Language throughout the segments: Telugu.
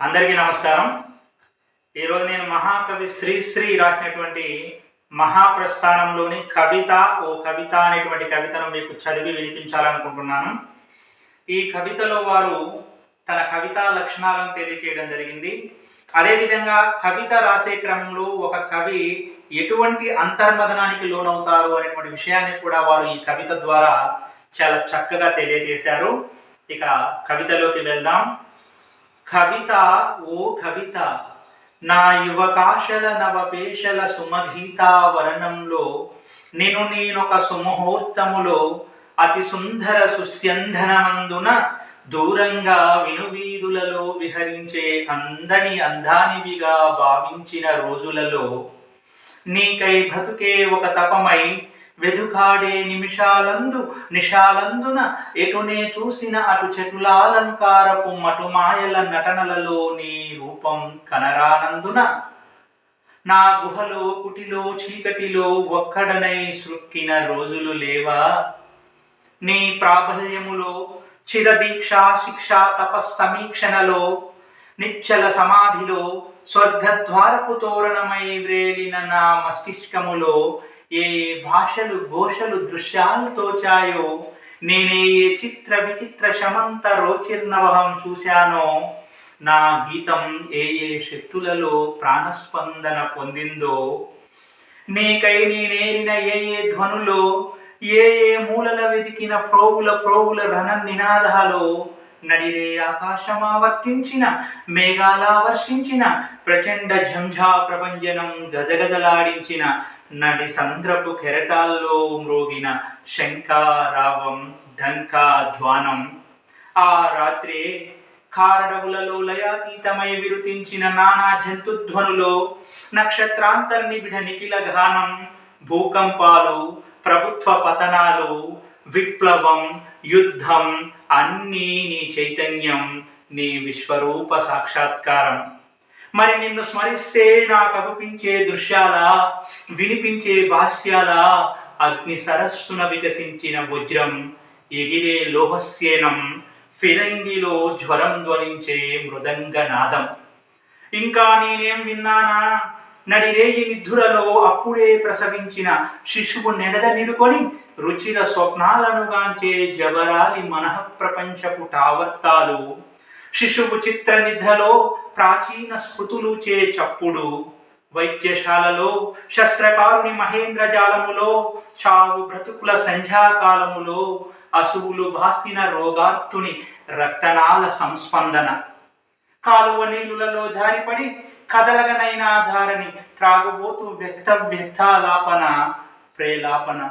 అందరికీ నమస్కారం. ఈరోజు నేను మహాకవి శ్రీశ్రీ రాసినటువంటి మహాప్రస్థానంలోని కవిత ఓ కవిత అనేటువంటి కవితను మీకు చదివి వినిపించాలనుకుంటున్నాను. ఈ కవితలో వారు తన కవితా లక్షణాలను తెలియజేయడం జరిగింది. అదేవిధంగా కవిత రాసే క్రమంలో ఒక కవి ఎటువంటి అంతర్మదనానికి లోనవుతారు అనేటువంటి విషయాన్ని కూడా వారు ఈ కవిత ద్వారా చాలా చక్కగా తెలియజేశారు. ఇక కవితలోకి వెళ్దాం. కవిత ఓ కవిత. నా యువకాశల నవపేషల సుమగీతావరణంలో నేను నేనొక సుముహూర్తములో అతి సుందర సుస్యంధనమందున దూరంగా వినువీధులలో విహరించే అందని అందానివిగా భావించిన రోజులలో నీకై బ్రతుకే ఒక తపమై వెదుకాడే నిమిషాలందు నిషాలందున ఎటునే చూసిన అటు చెటులాలంకారపు మటుమాయల నటనలలో నీ రూపం కనరానందున. నా గుహలో కుటిలో చీకటిలో ఒక్కడనై సృక్కిన రోజులు లేవా? నీ ప్రాబల్యములో చిరదీక్ష శిక్ష తపస్సమీక్షణలో నిచ్చల సమాధిలో స్వర్గద్వారపు తోరణమై వ్రేలిన నా మస్తిష్కములో ఏ భాషలు ఘోషలు దృశ్యాలు తోచాయో? నేనే ఏ చిత్ర విచిత్ర శమంత రోచిర్నవహం చూశానో? నా గీతం ఏ ఏ శక్తులలో ప్రాణస్పందన పొందిందో? నీకై నేనేరిన ఏ ఏ ధ్వనులో? ఏ ఏ మూలల వెదికిన ప్రోగుల ప్రోగుల రణ నినాదాలో నడిరే ఆకాశమావర్తించిన మేఘాలా వర్షించిన ప్రచండ ఝంఝా ప్రపంచనం గజగజలాడించిన నటి సంద్రపు కెరటాల్లో మ్రోగిన శంకారావం ఢంకా ధ్వానం ఆ రాత్రే కారడవులలో లయాతీతమై విరుతించిన నానా జంతుధ్వనులో నక్షత్రాంతర్నిబిడ నిఖిల గానం భూకంపాలు ప్రభుత్వ పతనాలు విప్లవం యుద్ధం అన్నీ నీ చైతన్యం నీ విశ్వరూప సాక్షాత్కారం. మరి నిన్ను స్మరిస్తే నాకు అగుపించే దృశ్యాల వినిపించే భాష్యాల అగ్ని సరస్సున వికసించిన వజ్రం ఎగిరే లోహస్యేనం ఫిరంగిలో జ్వరం ధ్వనించే మృదంగ నాదం ఇంకా నేనేం విన్నానా? నడిరేయి నిధులలో అప్పుడే ప్రసవించిన శిశువు నెడద నిడుకొని రుచిర స్వప్నాలను గాంచే జవరాలి మనః ప్రపంచపు టావర్తాలు. శిశువు చిత్ర నిద్రలో ప్రాచీన స్మృతులు చే చప్పుడు. వైద్యశాలలో శస్త్రకారుని మహేంద్ర జాలములో చావు బ్రతుకుల సంధ్యాకాలములో అసువులు భాసిన రోగార్తుని రక్తనాల సంస్పందన. కాలువ నీళ్ళులలో జారిపడి కదలగనైనా ధారని త్రాగుబోతు వ్యక్త వ్యక్తాలాపన ప్రేలాపన.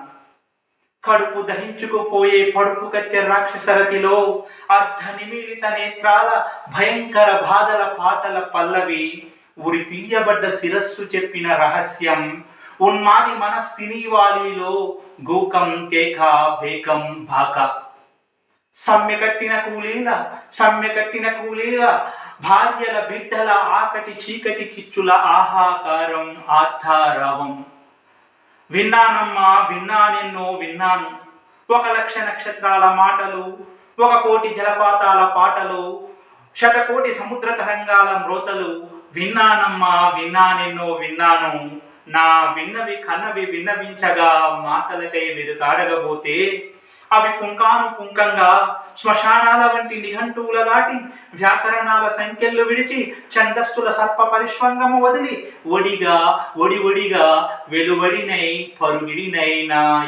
కడుపు దహించుకుపోయే పడుపు కత్తె రాక్షసరతిలో అర్ధ నిమీలిత నేత్రాల భయంకర బాధల పాటల పల్లవి ఉరి తీయబడ్డ శిరస్సు చెప్పిన రహస్యం. ఉన్మాది మనస్సినీవాలిలో గూకం కేక బేకం భాక. సమ్మె కట్టిన కూలీల సమ్మె కట్టిన కూలీల భార్యల బిడ్డల ఆకటి చీకటి చిచ్చుల ఆహాకారం ఆర్థారావం. విన్నానమ్మా విన్నానెన్నో విన్నాను. ఒక లక్ష నక్షత్రాల మాటలు ఒక కోటి జలపాతాల పాటలు శతకోటి సముద్ర తరంగాల మ్రోతలు. విన్నానమ్మా విన్నానెన్నో విన్నాను. నా విన్నవి కన్నవి విన్నవించగా మాటలకై వెదుకాడగబోతే అవి పుంకాను పుంకంగా. శ్మశానాల వంటి నిఘంటువుల దాటి వ్యాకరణాల సంఖ్యలు విడిచి ఛందస్సుల సర్ప పరిశ్వంగము వదిలి ఒడిగా ఒడి ఒడిగా వెలువడినై పరుగిడినైనా